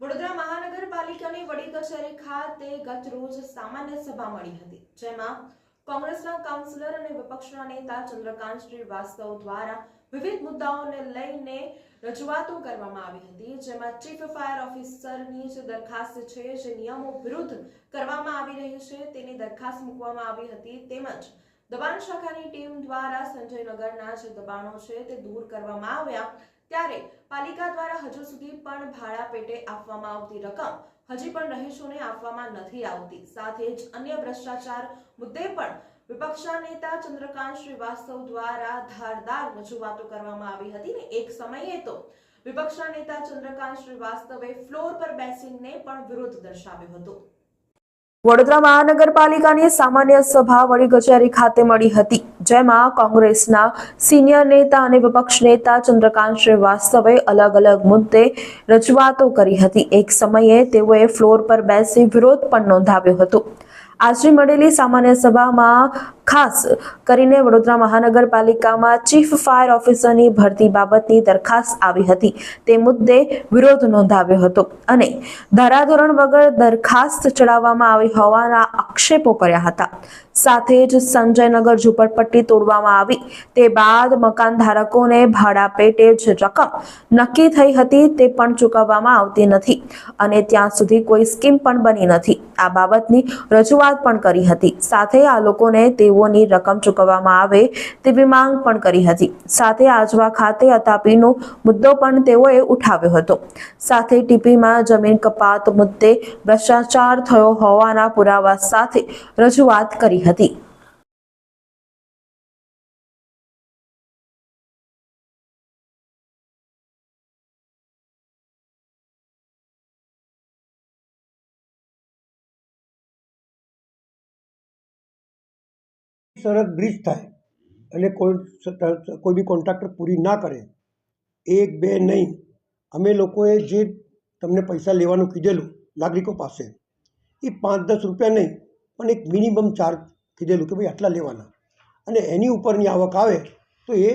વડોદરા મહાનગરપાલિકાની વડી કચેરી ખાતે ગત રોજ સામાન્ય સભા મળી હતી, જેમાં કોંગ્રેસના કાઉન્સિલર અને વિપક્ષના નેતા ચંદ્રકાંત શ્રીવાસ્તવ દ્વારા વિવિધ મુદ્દાઓને લઈને રજૂઆતો કરવામાં આવી હતી, જેમાં ચીફ ફાયર ઓફિસરની જે દરખાસ્ત છે, જે નિયમો વિરુદ્ધ કરવામાં આવી રહી છે, તેની દરખાસ્ત મૂકવામાં આવી હતી, તેમજ દબાણ શાખાની ટીમ દ્વારા સંજયનગરના જે દબાણો છે તે દૂર કરવામાં આવ્યા ત્યારે પાલિકા દ્વારા હજુ સુધી પણ ભાડા પેટે આપવામાં આવતી રકમ હજી પણ રહીશોને આપવામાં નથી આવતી. સાથે જ અન્ય ભ્રષ્ટાચાર મુદ્દે પણ વિપક્ષના નેતા ચંદ્રકાંત શ્રીવાસ્તવ દ્વારા ધારદાર રજૂઆતો કરવામાં આવી હતી ને એક સમયે તો વિપક્ષના નેતા ચંદ્રકાંત શ્રીવાસ્તવે ફ્લોર પર બેસીને પણ વિરોધ દર્શાવ્યો હતો. વડોદરા મહાનગરપાલિકાની સામાન્ય સભા વડી કચેરી ખાતે મળી હતી, જેમાં કોંગ્રેસના સિનિયર નેતા અને વિપક્ષ નેતા ચંદ્રકાંત શ્રીવાસ્તવે અલગ અલગ મુદ્દે રજૂઆતો કરી હતી. એક સમયે તેઓએ ફ્લોર પર બેસી વિરોધ પણ નોંધાવ્યો હતો. આજે મળેલી સામાન્ય સભામાં ખાસ કરીને વડોદરા મહાનગરપાલિકામાં ચીફ ફાયર ઓફિસરની ભરતી બાબતની દરખાસ્ત આવી હતી. તે મુદ્દે વિરોધ નોંધાવ્યો હતો અને ધારાધોરણ વગર દરખાસ્ત ચડાવવામાં આવી હોવાના આક્ષેપો કર્યા હતા. સાથે જ સંજયનગર ઝૂંપડપટ્ટી તોડવામાં આવી. તે બાદ મકાન ધારકોને ભાડા પેટે જ રકમ નક્કી થઈ હતી તે પણ ચૂકવવામાં આવતી નથી અને ત્યાં સુધી કોઈ સ્કીમ પણ બની નથી. આ બાબતની રજૂઆત પણ કરી હતી. સાથે આ લોકોને તેઓની રકમ ચૂકવવામાં આવે તેવી માંગ પણ કરી હતી. સાથે આજવા ખાતે અતાપીનો મુદ્દો પણ તેઓએ ઉઠાવ્યો હતો. સાથે ટીપીમાં જમીન કપાત મુદ્દે ભ્રષ્ટાચાર થયો હોવાના પુરાવા સાથે રજૂઆત કરી હતી. શરત બ્રિજ થાય અને કોઈ કોઈ બી કોન્ટ્રાક્ટર પૂરી ના કરે, એક, બે નહીં, અમે લોકોએ જે તમને પૈસા લેવાનું કીધેલું નાગરિકો પાસે, એ પાંચ, દસ રૂપિયા નહીં, પણ એક મિનિમમ ચાર્જ કીધેલું કે ભાઈ આટલા લેવાના. અને એની ઉપરની આવક આવે તો એ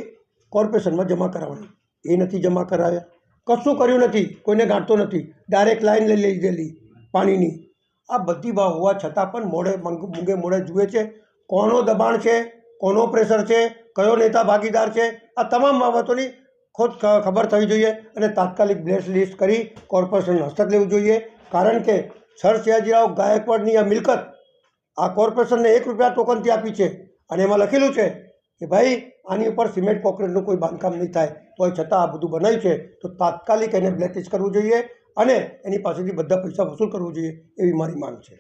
કોર્પોરેશનમાં જમા કરાવવાની. એ નથી જમા કરાવ્યા કશું કર્યું નથી, કોઈને ગાંઠતો નથી. ડાયરેક્ટ લાઈન લઈ લીધેલી પાણીની. આ બધી હોવા છતાં પણ મોડે મૂંગે મોડે જુએ છે. કોનો દબાણ છે, કોનો પ્રેશર છે, કયો નેતા ભાગીદાર છે, આ તમામ બાબતોની ખોદ ખબર થવી જોઈએ અને તાત્કાલિક બ્લેસ લિસ્ટ કરી કોર્પોરેશન હસ્તક લેવું જોઈએ. કારણ કે સર સયાજીરાવ ગાયકવાડની આ મિલકત આ કોર્પોરેશનને એક રૂપિયા ટોકનથી આપી છે અને એમાં લખેલું છે કે ભાઈ, આની ઉપર સિમેન્ટ કોન્ક્રીટનું કોઈ બાંધકામ નહીં થાય તો છતાં આ બધું બનાવ્યું છે, તો તાત્કાલિક એને બ્લેકલિસ્ટ કરવું જોઈએ અને એની પાસેથી બધા પૈસા વસૂલ કરવું જોઈએ એવી મારી માંગ છે.